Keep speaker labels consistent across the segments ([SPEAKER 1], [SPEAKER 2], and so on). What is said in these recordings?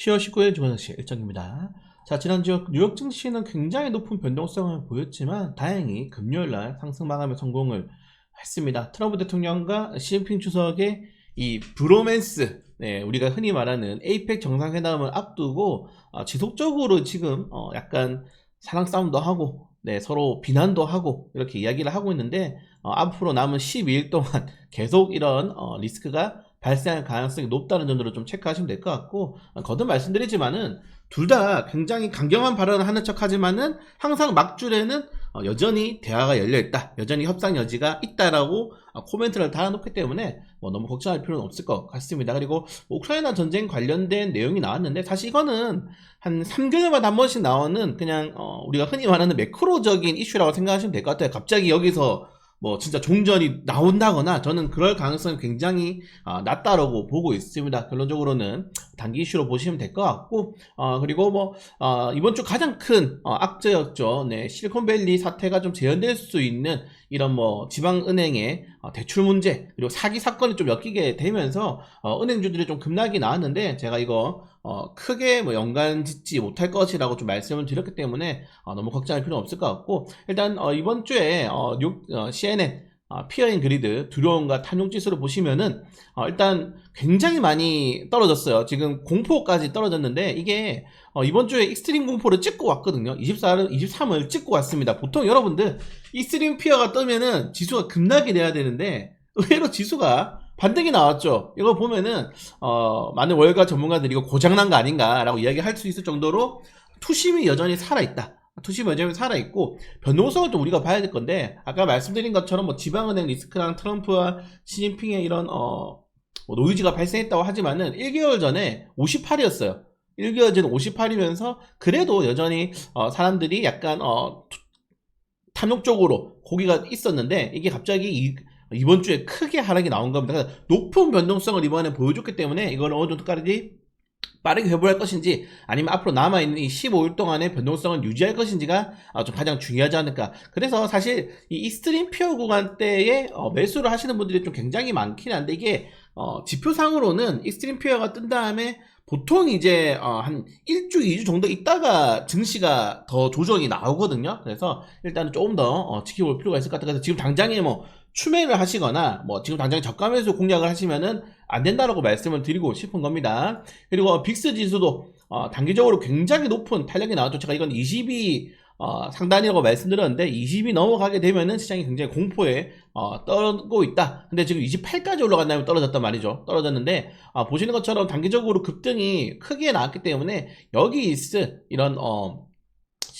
[SPEAKER 1] 10월 19일 주간시 일정입니다. 자, 지난주 뉴욕 증시는 굉장히 높은 변동성을 보였지만 다행히 금요일 날 상승 마감에 성공을 했습니다. 트럼프 대통령과 시진핑 주석의 이 브로맨스, 네, 우리가 흔히 말하는 에이펙 정상회담을 앞두고 어, 지속적으로 지금 어, 약간 사랑 싸움도 하고 네, 서로 비난도 하고 이렇게 이야기를 하고 있는데 어, 앞으로 남은 12일 동안 계속 이런 어, 리스크가 발생할 가능성이 높다는 점으로 좀 체크하시면 될 것 같고 어, 거듭 말씀드리지만은 둘 다 굉장히 강경한 발언을 하는 척 하지만은 항상 막줄에는 어, 여전히 대화가 열려 있다, 여전히 협상 여지가 있다라고 어, 코멘트를 달아놓기 때문에 뭐 너무 걱정할 필요는 없을 것 같습니다. 그리고 뭐 우크라이나 전쟁 관련된 내용이 나왔는데 사실 이거는 한 3개월마다 한 번씩 나오는 그냥 어, 우리가 흔히 말하는 매크로적인 이슈라고 생각하시면 될 것 같아요. 갑자기 여기서 뭐 진짜 종전이 나온다거나 저는 그럴 가능성이 굉장히 아, 낮다라고 보고 있습니다. 결론적으로는 단기 이슈로 보시면 될 것 같고 어, 그리고 뭐 어, 이번 주 가장 큰 어, 악재였죠. 네, 실리콘밸리 사태가 좀 재현될 수 있는 이런 뭐 지방은행의 어, 대출 문제 그리고 사기 사건이 좀 엮이게 되면서 어, 은행주들이 좀 급락이 나왔는데 제가 이거 어, 크게 뭐 연관 짓지 못할 것이라고 좀 말씀을 드렸기 때문에 어, 너무 걱정할 필요는 없을 것 같고 일단 어, 이번 주에 어, 뉴- 어, CNN 어, 피어인 그리드 두려움과 탐욕 지수를 보시면은 어, 일단 굉장히 많이 떨어졌어요. 지금 공포까지 떨어졌는데 이게 어, 이번 주에 익스트림 공포를 찍고 왔거든요. 24를 23을 찍고 왔습니다. 보통 여러분들 익스트림 피어가 뜨면은 지수가 급락이 돼야 되는데 의외로 지수가 반등이 나왔죠. 이거 보면은 어, 많은 월가 전문가들이 이거 고장난 거 아닌가라고 이야기할 수 있을 정도로 투심이 여전히 살아있다. 투심이 여전히 살아있고 변동성을 좀 우리가 봐야 될 건데 아까 말씀드린 것처럼 뭐 지방은행 리스크랑 트럼프와 시진핑의 이런 어, 뭐 노이즈가 발생했다고 하지만은 1개월 전에 58이었어요. 1개월 전에 58이면서 그래도 여전히 어, 사람들이 약간 어, 투- 탐욕적으로 고기가 있었는데 이게 갑자기 이, 이번 주에 크게 하락이 나온 겁니다. 높은 변동성을 이번에 보여줬기 때문에 이걸 어느 정도까지 빠르게 회복할 것인지 아니면 앞으로 남아있는 이 15일 동안의 변동성을 유지할 것인지가 어, 좀 가장 중요하지 않을까. 그래서 사실 이 익스트림 피어 구간대에 어, 매수를 하시는 분들이 좀 굉장히 많긴 한데 이게 어, 지표상으로는 익스트림 피어가 뜬 다음에 보통 이제 어, 한 1주, 2주 정도 있다가 증시가 더 조정이 나오거든요. 그래서 일단은 조금 더 어, 지켜볼 필요가 있을 것 같아요. 그래서 지금 당장에 뭐 추매를 하시거나 뭐 지금 당장 저가 매수 공략을 하시면은 안 된다라고 말씀을 드리고 싶은 겁니다. 그리고 빅스 지수도 어, 단기적으로 굉장히 높은 탄력이 나왔죠. 제가 이건 20이 어, 상단이라고 말씀드렸는데 20이 넘어가게 되면은 시장이 굉장히 공포에 어, 떨고 있다. 근데 지금 28까지 올라간다면 떨어졌단 말이죠. 떨어졌는데 아, 보시는 것처럼 단기적으로 급등이 크게 나왔기 때문에 여기 있을 이런 어,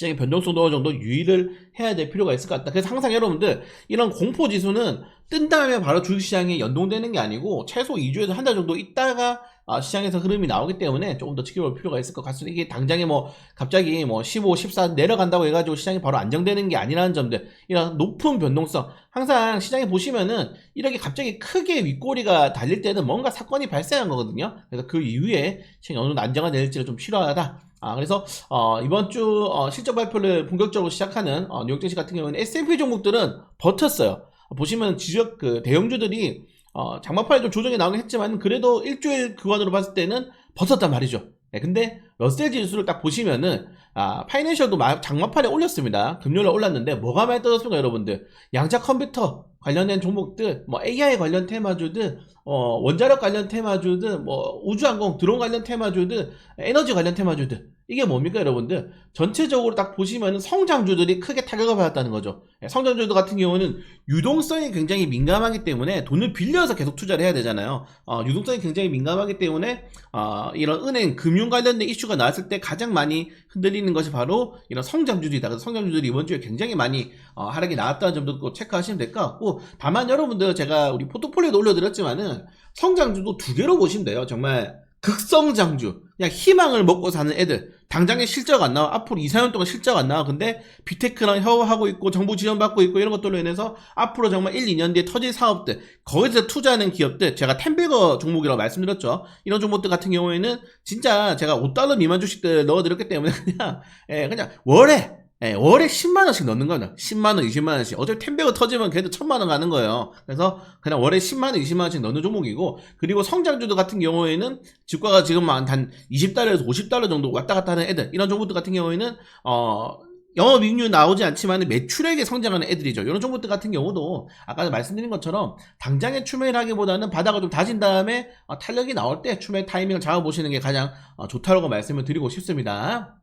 [SPEAKER 1] 시장의 변동성도 어느 정도 유의를 해야 될 필요가 있을 것 같다. 그래서 항상 여러분들 이런 공포 지수는 뜬 다음에 바로 주식시장에 연동되는 게 아니고 최소 2주에서 한 달 정도 있다가 아, 시장에서 흐름이 나오기 때문에 조금 더 지켜볼 필요가 있을 것 같습니다. 이게 당장에 뭐 갑자기 뭐 15, 14 내려간다고 해가지고 시장이 바로 안정되는 게 아니라는 점들 이런 높은 변동성 항상 시장에 보시면은 이렇게 갑자기 크게 윗꼬리가 달릴 때는 뭔가 사건이 발생한 거거든요. 그래서 그 이후에 시장이 어느 정도 안정화될지를 좀 필요하다. 아, 그래서, 어, 이번 주, 어, 실적 발표를 본격적으로 시작하는, 어, 뉴욕 증시 같은 경우는 S&P 종목들은 버텼어요. 보시면 지적, 그, 대형주들이, 어, 장마판에 좀 조정이 나오긴 했지만, 그래도 일주일 그간으로 봤을 때는 버텼단 말이죠. 네, 근데, 러셀 지수를 딱 보시면은, 아, 파이낸셜도 마- 장마판에 올렸습니다. 금요일에 올랐는데, 뭐가 많이 떨어졌습니까, 여러분들? 양자 컴퓨터 관련된 종목들, 뭐, AI 관련 테마주들, 어, 원자력 관련 테마주들, 뭐, 우주항공, 드론 관련 테마주들, 에너지 관련 테마주들. 이게 뭡니까, 여러분들? 전체적으로 딱 보시면 성장주들이 크게 타격을 받았다는 거죠. 예, 성장주들 같은 경우는 유동성이 굉장히 민감하기 때문에 돈을 빌려서 계속 투자를 해야 되잖아요. 어, 유동성이 굉장히 민감하기 때문에 어, 이런 은행, 금융 관련된 이슈가 나왔을 때 가장 많이 흔들리 는 것이 바로 이런 성장주들이다. 그래서 성장주들이 이번 주에 굉장히 많이 어, 하락이 나왔다는 점도 꼭 체크하시면 될 것 같고 다만 여러분들 제가 우리 포트폴리오도 올려드렸지만은 성장주도 두 개로 보시면 돼요. 정말 극성장주. 그냥 희망을 먹고 사는 애들. 당장에 실적 안 나와. 앞으로 2, 4년 동안 실적 안 나와. 근데 비테크랑 협업하고 있고 정부 지원받고 있고 이런 것들로 인해서 앞으로 정말 1, 2년 뒤에 터질 사업들, 거기서 투자하는 기업들, 제가 템빌거 종목이라고 말씀드렸죠. 이런 종목들 같은 경우에는 진짜 제가 5달러 미만 주식들 넣어드렸기 때문에 그냥, 예, 그냥 월에 예, 월에 10만 원씩 넣는 거는 10만 원, 20만 원씩. 어차피 텐베어 터지면 걔도 1000만 원 가는 거예요. 그래서 그냥 월에 10만 원, 20만 원씩 넣는 종목이고 그리고 성장주도 같은 경우에는 주가가 지금 한 20달러에서 50달러 정도 왔다 갔다 하는 애들 이런 종목들 같은 경우에는 어 영업이익률 나오지 않지만 매출액에 성장하는 애들이죠. 이런 종목들 같은 경우도 아까 말씀드린 것처럼 당장에 추매를 하기보다는 바닥을 좀 다진 다음에 어, 탄력이 나올 때 추매 타이밍을 잡아보시는 게 가장 어, 좋다고 말씀을 드리고 싶습니다.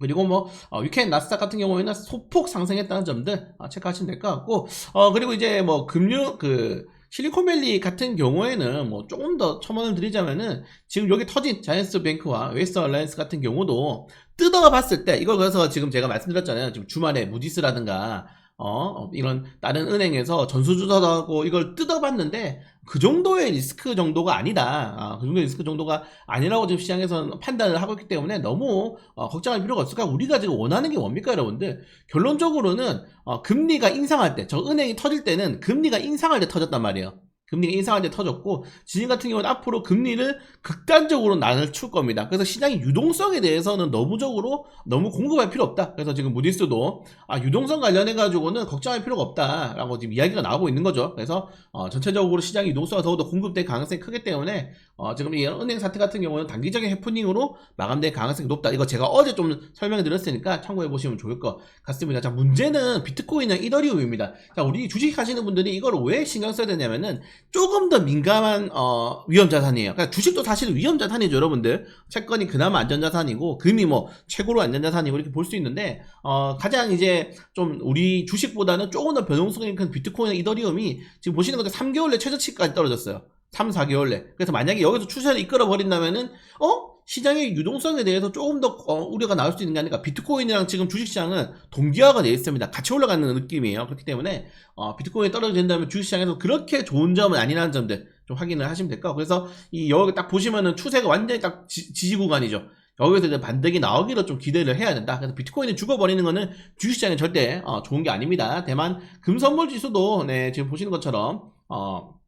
[SPEAKER 1] 그리고 뭐 어, 위켄 나스닥 같은 경우에는 소폭 상승했다는 점들 어, 체크하시면 될 것 같고 어 그리고 이제 뭐 금융 그 실리콘밸리 같은 경우에는 뭐 조금 더 첨언을 드리자면은 지금 여기 터진 자이언스 뱅크와 웨스트 얼라이언스 같은 경우도 뜯어가 봤을 때 이걸 그래서 지금 제가 말씀드렸잖아요. 지금 주말에 무디스라든가 어 이런 다른 은행에서 전수조사하고 이걸 뜯어봤는데 그 정도의 리스크 정도가 아니다. 아, 그 정도의 리스크 정도가 아니라고 지금 시장에서는 판단을 하고 있기 때문에 너무 어, 걱정할 필요가 없을까? 우리가 지금 원하는 게 뭡니까, 여러분들? 결론적으로는 어, 금리가 인상할 때, 저 은행이 터질 때는 금리가 인상할 때 터졌단 말이에요. 금리가 인상할 때 터졌고 지금 같은 경우는 앞으로 금리를 극단적으로 낮출 겁니다. 그래서 시장의 유동성에 대해서는 너무적으로 너무 공급할 필요 없다. 그래서 지금 무디스도 아, 유동성 관련해 가지고는 걱정할 필요가 없다라고 지금 이야기가 나오고 있는 거죠. 그래서 어, 전체적으로 시장의 유동성이 더욱더 공급될 가능성이 크기 때문에 어, 지금 이 은행 사태 같은 경우는 단기적인 해프닝으로 마감될 가능성이 높다. 이거 제가 어제 좀 설명을 드렸으니까 참고해 보시면 좋을 것 같습니다. 자 문제는 비트코인이나 이더리움입니다. 자 우리 주식 하시는 분들이 이걸 왜 신경 써야 되냐면은 조금 더 민감한 어, 위험 자산이에요. 그러니까 주식도 사실 위험 자산이죠, 여러분들. 채권이 그나마 안전 자산이고 금이 뭐 최고로 안전 자산이고 이렇게 볼 수 있는데 어, 가장 이제 좀 우리 주식보다는 조금 더 변동성이 큰 비트코인, 이더리움이 지금 보시는 것처럼 3개월 내 최저치까지 떨어졌어요. 3, 4개월 내. 그래서 만약에 여기서 추세를 이끌어 버린다면은 어? 시장의 유동성에 대해서 조금 더 어, 우려가 나올 수 있는 게 아니라 비트코인이랑 지금 주식시장은 동기화가 되어 있습니다. 같이 올라가는 느낌이에요. 그렇기 때문에 어, 비트코인이 떨어진다면 주식시장에서 그렇게 좋은 점은 아니라는 점들 좀 확인을 하시면 될 것 같고 그래서 이 여기 딱 보시면은 추세가 완전히 딱 지, 지 구간이죠. 여기서 이제 반등이 나오기를 좀 기대를 해야 된다. 그래서 비트코인이 죽어버리는 거는 주식시장에 절대 어, 좋은 게 아닙니다. 다만 금선물 지수도 네, 지금 보시는 것처럼 어,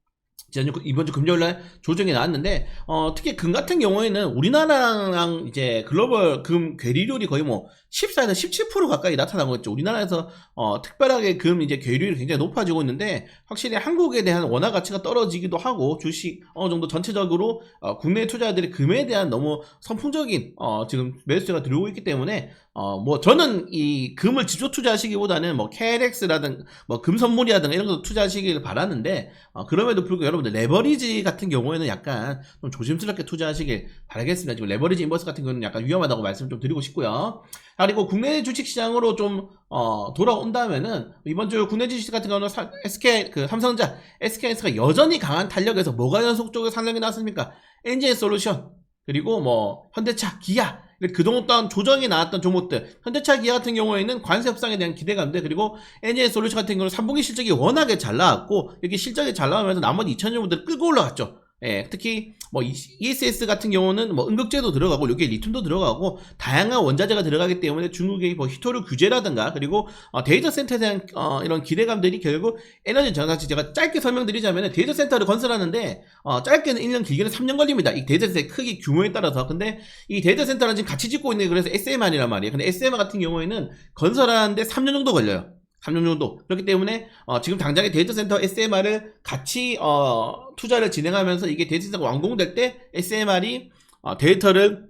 [SPEAKER 1] 지난주 이번 주 금요일 날 조정이 나왔는데 어, 특히 금 같은 경우에는 우리나라랑 이제 글로벌 금 괴리율이 거의 뭐 14에서 17% 가까이 나타나고 있죠. 우리나라에서 어, 특별하게 금 이제 괴리율이 굉장히 높아지고 있는데 확실히 한국에 대한 원화 가치가 떨어지기도 하고 주식 어느 정도 전체적으로 어, 국내 투자자들이 금에 대한 너무 선풍적인 어, 지금 매수세가 들어오고 있기 때문에 어, 뭐, 저는 이 금을 지조 투자하시기보다는 뭐, KLX라든, 뭐, 금선물이라든가 이런 거 투자하시길 바라는데, 어, 그럼에도 불구하고 여러분들 레버리지 같은 경우에는 약간 좀 조심스럽게 투자하시길 바라겠습니다. 지금 레버리지 인버스 같은 경우는 약간 위험하다고 말씀 좀 드리고 싶고요. 아, 그리고 국내 주식 시장으로 좀, 어, 돌아온다면은, 이번 주 국내 주식 같은 경우는 사- SK, 그 삼성자, SKS가 여전히 강한 탄력에서 뭐가 연속적으로 상승이 나왔습니까? 엔진 솔루션, 그리고 뭐, 현대차, 기아, 그동안 어떤 조정이 나왔던 종목들 현대차 기아 같은 경우에는 관세 협상에 대한 기대감들 그리고 NJ 솔루션 같은 경우는 3분기 실적이 워낙에 잘 나왔고 이렇게 실적이 잘 나오면서 나머지 2천 종목들 끌고 올라갔죠. 예, 특히 뭐 ESS 같은 경우는 뭐 응급제도 들어가고 여기에 리튬도 들어가고 다양한 원자재가 들어가기 때문에 중국의 뭐 히토류 규제라든가 그리고 어, 데이터 센터에 대한 어, 이런 기대감들이 결국 에너지 전환치 제가 짧게 설명드리자면 데이터 센터를 건설하는데 어, 짧게는 1년 길게는 3년 걸립니다. 이 데이터 센터의 크기 규모에 따라서 근데 이 데이터 센터는 지금 같이 짓고 있는 게 그래서 SMR이란 말이에요. 근데 SMR 같은 경우에는 건설하는데 3년 정도 걸려요. 3년 정도. 그렇기 때문에 어, 지금 당장에 데이터 센터 SMR을 같이 어, 투자를 진행하면서 이게 데이터 센터가 완공될 때 SMR이 어, 데이터를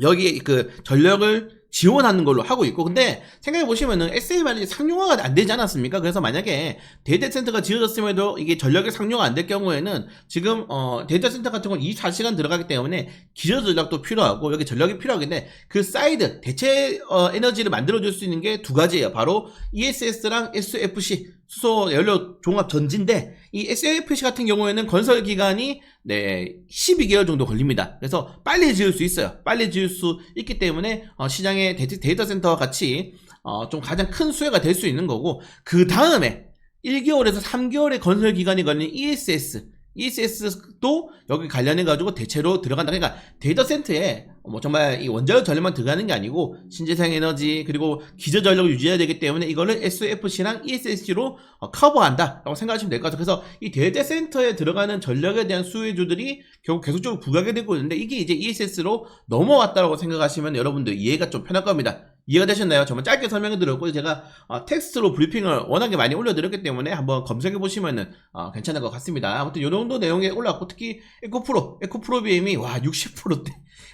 [SPEAKER 1] 여기 그 전력을 지원하는 걸로 하고 있고 근데 생각해 보시면은 SMR이 상용화가 안 되지 않았습니까? 그래서 만약에 데이터 센터가 지어졌음에도 이게 전력이 상용화 안 될 경우에는 지금 어 데이터 센터 같은 건 24시간 들어가기 때문에 기저 전력도 필요하고 여기 전력이 필요하긴데 그 사이드 대체 어, 에너지를 만들어 줄 수 있는 게 두 가지예요. 바로 ESS랑 SFC 수소 연료 종합 전지인데 이 SFC 같은 경우에는 건설 기간이 네 12개월 정도 걸립니다. 그래서 빨리 지을 수 있어요. 빨리 지을 수 있기 때문에 어, 시장의 데이터, 센터와 같이 어, 좀 가장 큰 수혜가 될 수 있는 거고 그 다음에 1개월에서 3개월의 건설 기간이 걸린 ESS ESS도 여기 관련해 가지고 대체로 들어간다. 그러니까 데이터 센터에 뭐 정말 이 원자력 전력만 들어가는 게 아니고 신재생 에너지 그리고 기저 전력을 유지해야 되기 때문에 이거를 SFC랑 ESSC로 어, 커버한다라고 생각하시면 될 것 같아요. 그래서 이 데이터 센터에 들어가는 전력에 대한 수혜주들이 결국 계속적으로 부각이 되고 있는데 이게 이제 ESS로 넘어왔다라고 생각하시면 여러분들 이해가 좀 편할 겁니다. 이해가 되셨나요? 정말 짧게 설명해 드렸고 제가 어, 텍스트로 브리핑을 워낙에 많이 올려드렸기 때문에 한번 검색해 보시면은 어, 괜찮을 것 같습니다. 아무튼 이 정도 내용에 올라왔고 특히 에코프로, 에코프로 BM이 와 60%대,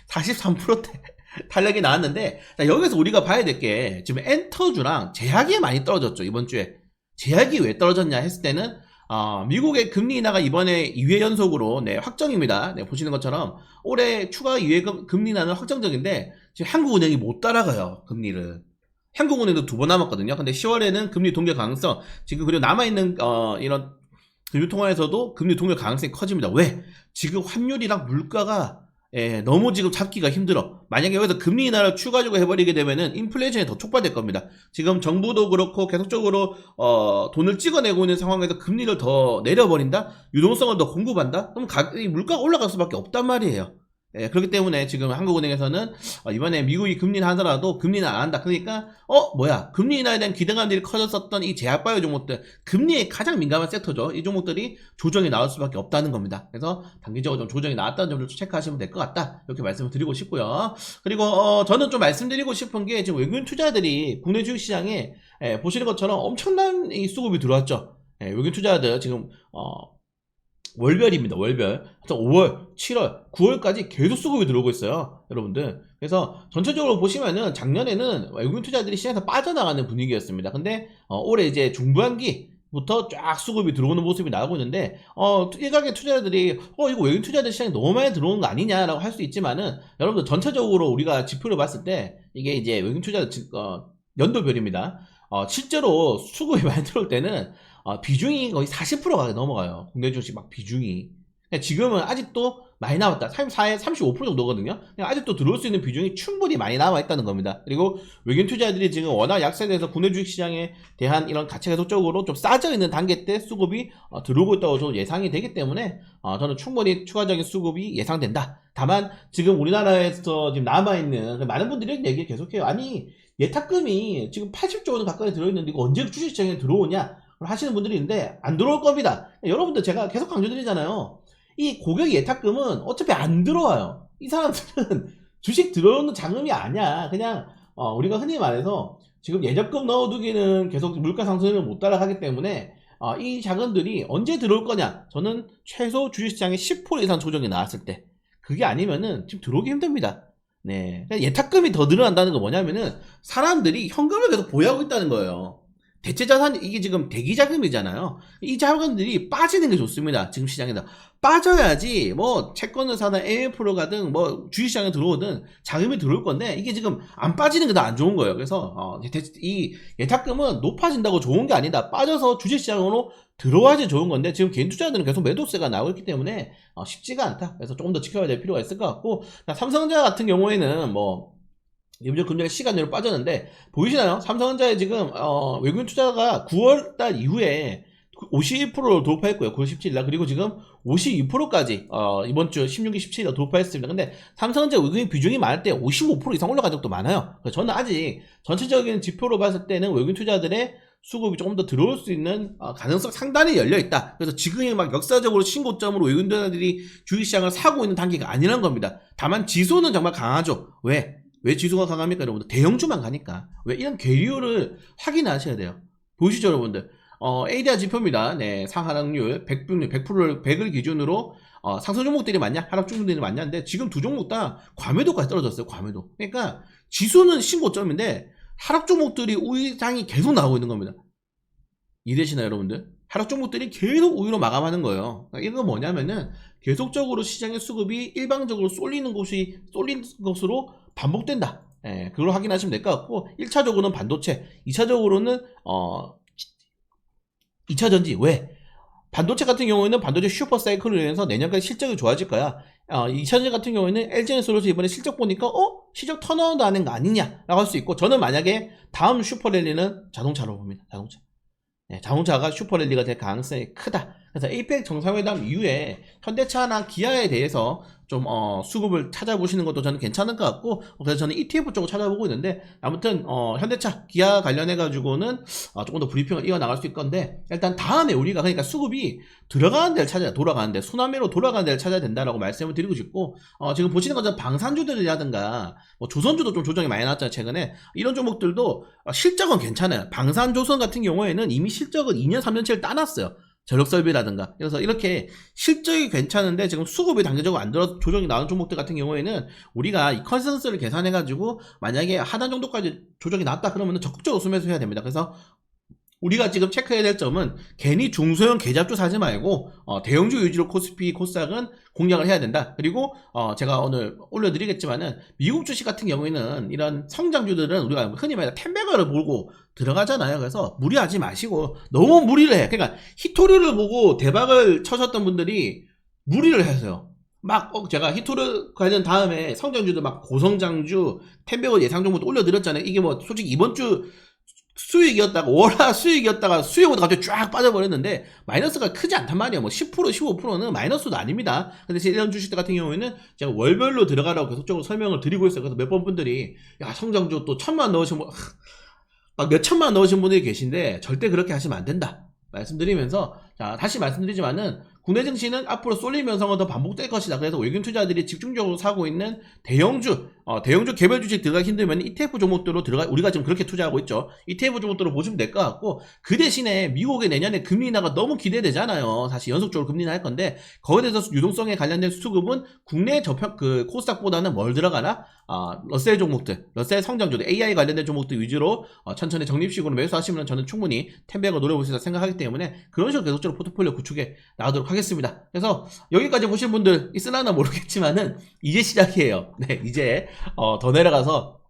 [SPEAKER 1] 43%대 탄력이 나왔는데 자, 여기서 우리가 봐야 될 게 지금 엔터주랑 제약이 많이 떨어졌죠 이번 주에 제약이 왜 떨어졌냐 했을 때는 어, 미국의 금리 인하가 이번에 2회 연속으로 네, 확정입니다. 네, 보시는 것처럼 올해 추가 2회 금- 금리 인하는 확정적인데 지금 한국은행이 못 따라가요 금리를. 한국은행도 두 번 남았거든요. 근데 10월에는 금리 동결 가능성 지금 그리고 남아있는 어, 이런 금융통화에서도 금리 동결 가능성이 커집니다. 왜? 지금 환율이랑 물가가 예, 너무 지금 잡기가 힘들어. 만약에 여기서 금리 인하를 추가적으로 해버리게 되면은 인플레이션이 더 촉발될 겁니다. 지금 정부도 그렇고 계속적으로 어, 돈을 찍어내고 있는 상황에서 금리를 더 내려버린다? 유동성을 더 공급한다? 그럼 가, 이 물가가 올라갈 수밖에 없단 말이에요. 예, 그렇기 때문에 지금 한국은행에서는 어, 이번에 미국이 금리를 하더라도 금리는 안 한다. 그러니까 어 뭐야 금리 인하에 대한 기대감들이 커졌었던 이 제약바이오 종목들 금리에 가장 민감한 섹터죠. 이 종목들이 조정이 나올 수밖에 없다는 겁니다. 그래서 단기적으로 좀 조정이 나왔다는 점을 체크하시면 될 것 같다. 이렇게 말씀을 드리고 싶고요. 그리고 어, 저는 좀 말씀드리고 싶은 게 지금 외국인 투자들이 국내 주식시장에 예, 보시는 것처럼 엄청난 이 수급이 들어왔죠. 예, 외국인 투자들 지금 어, 월별입니다. 월별. 하여튼 5월, 7월, 9월까지 계속 수급이 들어오고 있어요. 여러분들. 그래서 전체적으로 보시면은 작년에는 외국인 투자들이 시장에서 빠져나가는 분위기였습니다. 근데 어, 올해 이제 중반기 부터 쫙 수급이 들어오는 모습이 나오고 있는데 어, 일각의 투자자들이 어 이거 외국인 투자들 시장에 너무 많이 들어오는 거 아니냐라고 할 수 있지만은 여러분들 전체적으로 우리가 지표를 봤을 때 이게 이제 외국인 투자자 지- 어, 연도별입니다. 어, 실제로 수급이 많이 들어올 때는 어, 비중이 거의 40%가 넘어가요. 국내 주식 막 비중이. 지금은 아직도 많이 남았다. 34에 35% 정도거든요. 아직도 들어올 수 있는 비중이 충분히 많이 남아있다는 겁니다. 그리고 외국인 투자들이 지금 워낙 약세돼서 국내 주식 시장에 대한 이런 가치가 계속적으로 좀 싸져 있는 단계 때 수급이 어, 들어오고 있다고 저는 예상이 되기 때문에 어, 저는 충분히 추가적인 수급이 예상된다. 다만 지금 우리나라에서 지금 남아있는 그 많은 분들이 얘기 계속해요. 아니 예탁금이 지금 80조 원 가까이 들어있는데 이거 언제 주식시장에 들어오냐? 하시는 분들이 있는데 안 들어올 겁니다. 여러분들 제가 계속 강조드리잖아요. 이 고객 예탁금은 어차피 안 들어와요. 이 사람들은 주식 들어오는 자금이 아니야. 그냥 어, 우리가 흔히 말해서 지금 예적금 넣어두기는 계속 물가 상승을 못 따라가기 때문에 어, 이 자금들이 언제 들어올 거냐? 저는 최소 주식시장에 10% 이상 조정이 나왔을 때 그게 아니면은 지금 들어오기 힘듭니다. 네. 그러니까 예탁금이 더 늘어난다는 건 뭐냐면은 사람들이 현금을 계속 보유하고 있다는 거예요. 대체 자산 이게 지금 대기 자금이잖아요. 이 자금들이 빠지는 게 좋습니다. 지금 시장에서 빠져야지 뭐 채권을 사든 AF로 가든 뭐 주식시장에 들어오든 자금이 들어올 건데 이게 지금 안 빠지는 게더안 좋은 거예요. 그래서 어, 대- 이 예탁금은 높아진다고 좋은 게 아니다. 빠져서 주식시장으로 들어와야지 좋은 건데 지금 개인 투자들은 계속 매도세가 나오고 있기 때문에 어, 쉽지가 않다. 그래서 조금 더 지켜야 될 필요가 있을 것 같고 자, 삼성전자 같은 경우에는 뭐 이번 금년에 시간으로 빠졌는데 보이시나요? 삼성전자에 지금 어, 외국인 투자가 9월달 이후에 52%를 돌파했고요. 9월 17일 날 그리고 지금 52%까지 어, 이번 주 16일 17일 돌파했습니다. 근데 삼성전자 외국인 비중이 많을 때 55% 이상 올라간 적도 많아요. 저는 아직 전체적인 지표로 봤을 때는 외국인 투자들의 수급이 조금 더 들어올 수 있는 어, 가능성 상당히 열려 있다. 그래서 지금이 막 역사적으로 신고점으로 외국인 투자들이 주식시장을 사고 있는 단계가 아니라는 겁니다. 다만 지수는 정말 강하죠. 왜? 왜 지수가 강합니까, 여러분들? 대형주만 가니까. 왜? 이런 괴리율을 확인하셔야 돼요. 보이시죠, 여러분들? 어, ADR 지표입니다. 네, 상하락률 100%를 100%를 100을 기준으로 어, 상승 종목들이 많냐, 하락 종목들이 많냐인데 지금 두 종목 다 과매도까지 떨어졌어요. 과매도. 그러니까 지수는 신고점인데 하락 종목들이 우위상이 계속 나오고 있는 겁니다. 이해되시나요, 여러분들? 하락 종목들이 계속 우위로 마감하는 거예요. 그러니까 이건 뭐냐면은 계속적으로 시장의 수급이 일방적으로 쏠리는 곳이 쏠리는 것으로 반복된다. 예, 그걸 확인하시면 될 것 같고 1차적으로는 반도체, 2차적으로는 어 2차 전지 왜? 반도체 같은 경우에는 반도체 슈퍼 사이클로 인해서 내년까지 실적이 좋아질 거야. 어, 2차 전지 같은 경우에는 LG에너솔루션 이번에 실적 보니까 어? 실적 턴어라운드 하는 거 아니냐라고 할 수 있고 저는 만약에 다음 슈퍼 랠리는 자동차로 봅니다. 자동차. 네, 자동차가 슈퍼 랠리가 될 가능성이 크다. 그래서 에이펙 정상회담 이후에 현대차나 기아에 대해서 좀 어, 수급을 찾아보시는 것도 저는 괜찮을 것 같고 그래서 저는 ETF 쪽을 찾아보고 있는데 아무튼 어, 현대차 기아 관련해 가지고는 어, 조금 더 브리핑을 이어 나갈 수 있을 건데 일단 다음에 우리가 그러니까 수급이 들어가는 데를 찾아야 돌아가는데 순환매로 돌아가는 데를 찾아야 된다라고 말씀을 드리고 싶고 어, 지금 보시는 것처럼 방산주들이라든가 뭐 조선주도 좀 조정이 많이 나왔잖아요 최근에. 이런 종목들도 어, 실적은 괜찮아요. 방산조선 같은 경우에는 이미 실적은 2년 3년치를 따놨어요 전력 설비라든가 그래서 이렇게 실적이 괜찮은데 지금 수급이 단계적으로 안 들어 조정이 나오는 종목들 같은 경우에는 우리가 이 컨센서스를 계산해 가지고 만약에 하단 정도까지 조정이 났다 그러면 적극적으로 수매수 해야 됩니다. 그래서 우리가 지금 체크해야 될 점은 괜히 중소형 계좌주 사지 말고 어, 대형주 위주로 코스피 코스닥은 공략을 해야 된다. 그리고 어, 제가 오늘 올려드리겠지만은 미국 주식 같은 경우에는 이런 성장주들은 우리가 흔히 말해 텐베거를 몰고 들어가잖아요. 그래서 무리하지 마시고 너무 무리를 해. 그러니까 히토류를 보고 대박을 쳐셨던 분들이 무리를 해서요. 막 어, 제가 히토르 관련 다음에 성장주도 막 고성장주, 텐베거 예상 정보도 올려드렸잖아요. 이게 뭐 솔직히 이번 주 수익이었다가 월화 수익이었다가 수익보다 갑자기 쫙 빠져버렸는데 마이너스가 크지 않단 말이에요. 뭐 10% 15%는 마이너스도 아닙니다. 근데 이런 주식들 같은 경우에는 제가 월별로 들어가라고 계속적으로 설명을 드리고 있어요. 그래서 몇 번 분들이 야 성장주 또 천만 넣으신 분, 막 몇 천만 넣으신 분들이 계신데 절대 그렇게 하시면 안 된다. 말씀드리면서 자 다시 말씀드리지만은 국내 증시는 앞으로 쏠림 현상은 더 반복될 것이다. 그래서 외국인 투자들이 집중적으로 사고 있는 대형주, 어, 대형주 개별 주식 들어가기 힘들면 ETF 종목들로 들어가, 우리가 지금 그렇게 투자하고 있죠. ETF 종목들로 보시면 될 것 같고, 그 대신에 미국의 내년에 금리 인하가 너무 기대되잖아요. 사실 연속적으로 금리 인하 할 건데, 거기에 대해서 유동성에 관련된 수급은 국내 저평, 그, 코스닥보다는 뭘 들어가나? 아, 러셀 종목들, 러셀 성장주들, AI 관련된 종목들 위주로 어, 천천히 적립식으로 매수하시면 저는 충분히 수 있다 생각하기 때문에 그런 식으로 계속적으로 포트폴리오 구축에 나가도록 하겠습니다. 그래서 여기까지 보신 분들 있으려나 모르겠지만은 이제 시작이에요. 네, 이제 어, 더 내려가서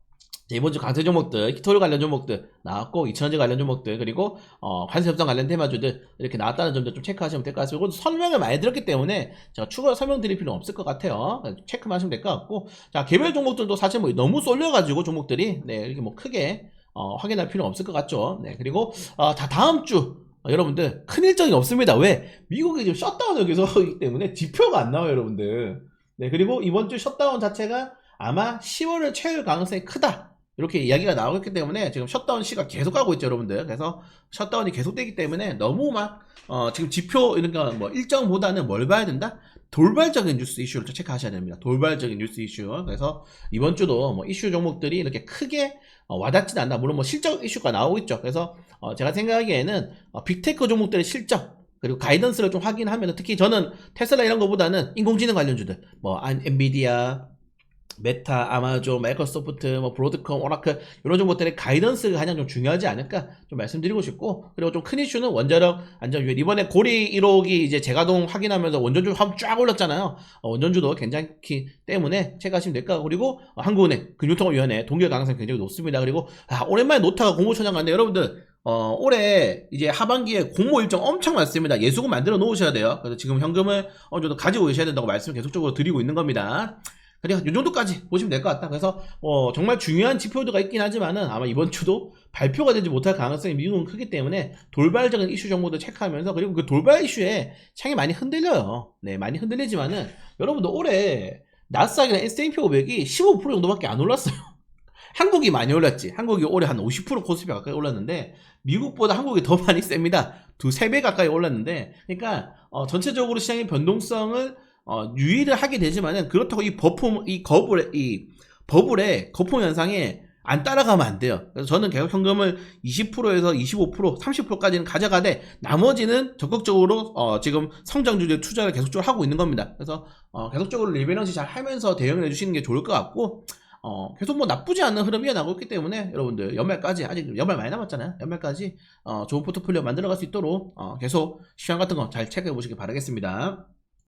[SPEAKER 1] 이번 주 강세 종목들, 히토류 관련 종목들 나왔고, 2천원제 관련 종목들, 그리고, 어, 관세 협상 관련 테마주들 이렇게 나왔다는 점도 좀 체크하시면 될 것 같습니다. 설명을 많이 드렸기 때문에 제가 추가로 설명드릴 필요는 없을 것 같아요. 체크만 하시면 될 것 같고, 자, 개별 종목들도 사실 뭐 너무 쏠려가지고 종목들이, 네, 이렇게 뭐 크게, 어, 확인할 필요는 없을 것 같죠. 네, 그리고, 어, 다 다음 주, 어, 여러분들 큰 일정이 없습니다. 왜? 미국이 지금 셧다운 여기서 하기 때문에 지표가 안 나와요, 여러분들. 네, 그리고 이번 주 셧다운 자체가 아마 10월을 채울 가능성이 크다. 이렇게 이야기가 나오고 있기 때문에 지금 셧다운 시가 계속 가고 있죠, 여러분들. 그래서 셧다운이 계속되기 때문에 너무 막, 어, 지금 지표, 거뭐 일정보다는 뭘 봐야 된다? 돌발적인 뉴스 이슈를 좀 체크하셔야 됩니다. 돌발적인 뉴스 이슈. 그래서 이번 주도 뭐 이슈 종목들이 이렇게 크게 어, 와닿지는 않나. 물론 뭐 실적 이슈가 나오고 있죠. 그래서 어, 제가 생각하기에는 어, 빅테크 종목들의 실적 그리고 가이던스를 좀 확인하면 특히 저는 테슬라 이런 거보다는 인공지능 관련주들 뭐 안- 엔비디아 메타, 아마존, 마이크로소프트, 뭐 브로드컴, 오라클 이런 종목들의 가이던스가 가장 좀 중요하지 않을까 좀 말씀드리고 싶고 그리고 좀 큰 이슈는 원자력 안전 유예 이번에 고리 1호기 이제 재가동 확인하면서 원전주 한번 쫙 올랐잖아요. 어, 원전주도 괜찮기 때문에 체크하시면 될것 같고 그리고 어, 한국은행 금융통화위원회 동결 가능성이 굉장히 높습니다. 그리고 아, 오랜만에 노타가 공모처장 갔는데 여러분들 어, 올해 이제 하반기에 공모 일정 엄청 많습니다. 예수금 만들어 놓으셔야 돼요. 그래서 지금 현금을 어느 정도 가지고 계셔야 된다고 말씀을 계속적으로 드리고 있는 겁니다. 그래요. 이 정도까지 보시면 될 것 같다. 그래서 어, 정말 중요한 지표도가 있긴 하지만은 아마 이번 주도 발표가 되지 못할 가능성이 미국은 크기 때문에 돌발적인 이슈 정보도 체크하면서 그리고 그 돌발 이슈에 창이 많이 흔들려요. 네, 많이 흔들리지만은 여러분들 올해 나스닥이나 S&P 500이 15% 정도밖에 안 올랐어요. 한국이 많이 올랐지. 한국이 올해 한 50% 코스피 가까이 올랐는데 미국보다 한국이 더 많이 셉니다. 두세 배 가까이 올랐는데 그러니까 어, 전체적으로 시장의 변동성을 어, 유의를 하게 되지만은 그렇다고 이 버프 이 거불의 이 버블의 거품 현상에 안 따라가면 안 돼요. 그래서 저는 계속 현금을 20%에서 25%, 30%까지는 가져가되 나머지는 적극적으로 어, 지금 성장주에 투자를 계속적으로 하고 있는 겁니다. 그래서 어, 계속적으로 리밸런스 잘 하면서 대응을 해주시는 게 좋을 것 같고 어, 계속 뭐 나쁘지 않은 흐름이 나고 있기 때문에 여러분들 연말까지 아직 연말 많이 남았잖아요. 연말까지 어, 좋은 포트폴리오 만들어갈 수 있도록 어, 계속 시간 같은 거 잘 체크해 보시기 바라겠습니다.